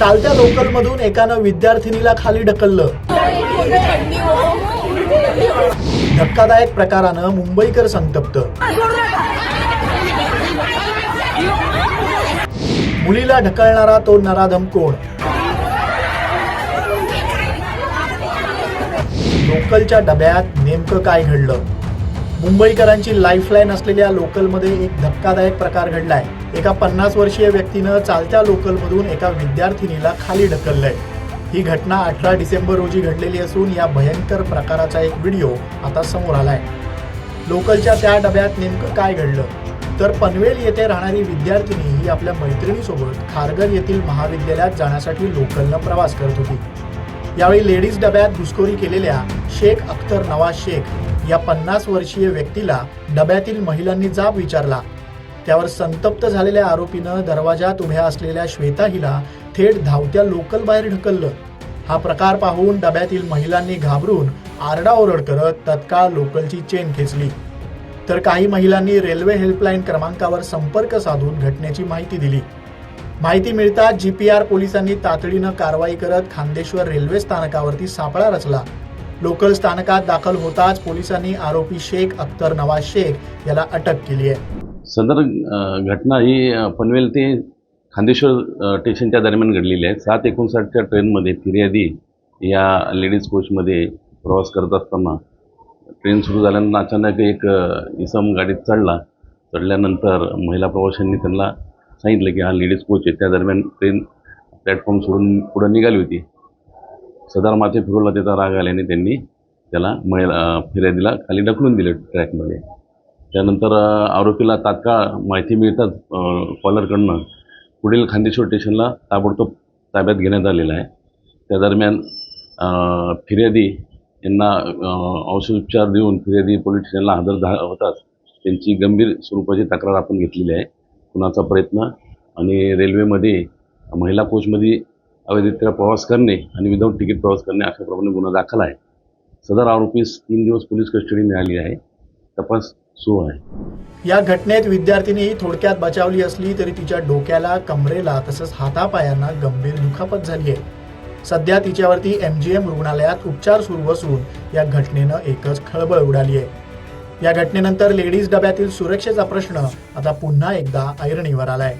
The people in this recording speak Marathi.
चालत्या लोकलमधून एकानं विद्यार्थिनीला खाली ढकललं. धक्कादायक प्रकारानं मुंबईकर संतप्त. मुलीला ढकलणारा तो नराधम कोण? लोकलच्या डब्यात नेमकं काय घडलं? मुंबईकरांची लाईफलाईन असलेल्या लोकलमध्ये एक धक्कादायक प्रकार घडलाय. एका पन्नास वर्षीय व्यक्तीनं चालत्या लोकलमधून एका विद्यार्थिनीला खाली ढकललंय. ही घटना अठरा डिसेंबर रोजी घडलेली असून या भयंकर प्रकाराचा एक व्हिडिओ आता समोर आलाय. लोकलच्या त्या डब्यात नेमकं काय घडलं? तर पनवेल येथे राहणारी विद्यार्थिनी ही आपल्या मैत्रिणीसोबत खारघर येथील महाविद्यालयात जाण्यासाठी लोकलनं प्रवास करत होती. यावेळी लेडीज डब्यात घुसखोरी केलेल्या शेख अख्तर नवाज शेख या पन्नास वर्षीय व्यक्तीला डब्यातील महिलांनी जाब विचारला. त्यावर संतप्त झालेल्या आरोपीनं दरवाजात उभ्या असलेल्या श्वेता हिला थेट धावत्या लोकल बाहेर ढकललं. हा प्रकार पाहून डब्यातील महिलांनी घाबरून आरडाओरड करत तत्काळ लोकलची चेन खेचली. तर काही महिलांनी रेल्वे हेल्पलाईन क्रमांकावर संपर्क साधून घटनेची माहिती दिली. माहिती मिळताच जी पी आर पोलिसांनी तातडीनं कारवाई करत खांदेश्वर रेल्वे स्थानकावरती सापळा रचला. लोकल स्थानकात दाखल होताच पोलिसांनी आरोपी शेख अख्तर नवाज शेख याला अटक केली आहे. सदर घटना ही पनवेल ते खांदेश्वर स्टेशनच्या दरम्यान घडलेली आहे. सात एकोणसाठच्या ट्रेनमध्ये फिर्यादी या लेडीज कोचमध्ये प्रवास करत असताना ट्रेन सुरू झाल्यानंतर अचानक एक इसम गाडीत चढला. चढल्यानंतर महिला प्रवाशांनी त्यांना सांगितलं की हा लेडीज कोच आहे. त्या दरम्यान ट्रेन प्लॅटफॉर्म सोडून पुढं निघाली होती. सदर माथे त्याचा राग आल्याने त्यांनी त्याला महिला फिर्यादीला खाली ढकलून दिले ट्रॅकमध्ये. त्यानंतर आरोपीला तात्काळ माहिती मिळताच कॉलरकडनं पुढील खांदेश्वर स्टेशनला ताबडतोब ताब्यात घेण्यात आलेला आहे. त्या दरम्यान फिर्यादी यांना औषध औषधोपचार देऊन फिर्यादी पोलीस स्टेशनला हजर झा होताच त्यांची गंभीर स्वरूपाची तक्रार आपण घेतलेली आहे. खुनाचा प्रयत्न आणि रेल्वेमध्ये महिला कोचमध्ये अवैधरित्या प्रवास करणे आणि विदाऊट तिकीट प्रवास करणे अशाप्रमाणे गुन्हा दाखल आहे. सदर आरोपीस तीन दिवस पोलीस कस्टडी मिळाली आहे. तपास सुरू आहे. या घटनेत विद्यार्थिनीही थोडक्यात बचावली असली तरी तिच्या डोक्याला कमरेला तसंच हातापायांना गंभीर दुखापत झाली आहे. सध्या तिच्यावरती एम जी एम रुग्णालयात उपचार सुरू असून या घटनेनं एकच खळबळ उडाली आहे. या घटनेनंतर लेडीज डब्यातील सुरक्षेचा प्रश्न आता पुन्हा एकदा ऐरणीवर आलाय.